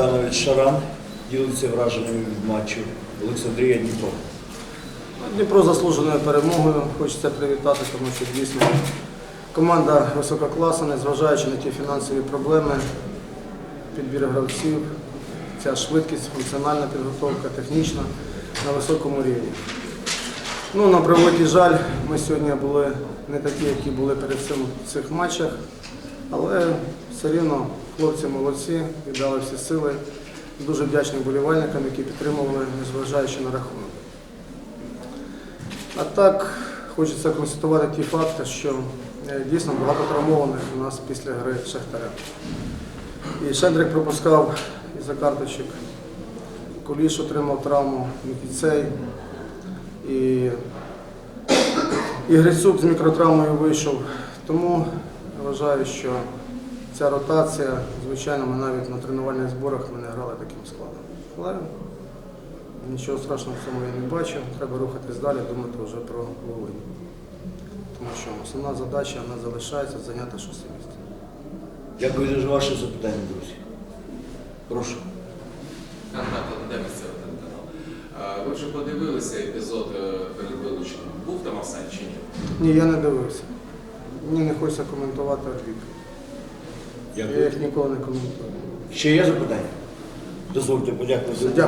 Богданович Шаран ділиться враженнями від матчу Олександрія Дніпро. Дніпро заслуженою перемогою. Хочеться привітати, тому що дійсно команда висококласна, незважаючи на ті фінансові проблеми, підбір гравців, ця швидкість, функціональна підготовка, технічна на високому рівні. Ну, на превеликий жаль, ми сьогодні були не такі, які були перед цим в цих матчах, але все рівно хлопці молодці, віддали всі сили. Дуже вдячний болівальникам, які підтримували, незважаючи на рахунок. А так, хочеться констатувати ті факти, що е, дійсно багато травмованих у нас після гри з Шахтарем. І Шендрик пропускав із-за карточок, Куліш отримав травму, Мікіцей. І, і Грицюк з мікротравмою вийшов. Тому вважаю, що ця ротація, звичайно, ми навіть на тренувальних зборах ми не грали таким складом. Але Нічого страшного в цьому я не бачу. Треба рухатись далі, думати вже про Волинь. Тому що основна задача вона залишається зайняти шосте місце. Дякую за ваше запитання, друзі. Прошу. Ви вже подивилися епізод е, перед вилученням. Був там офсайд чи ні? Ні, я не дивився. Мені не хочеться коментувати арбітрів. Я їх ніколи не коментую. Ще є запитання? Дозвольте подякувати. за.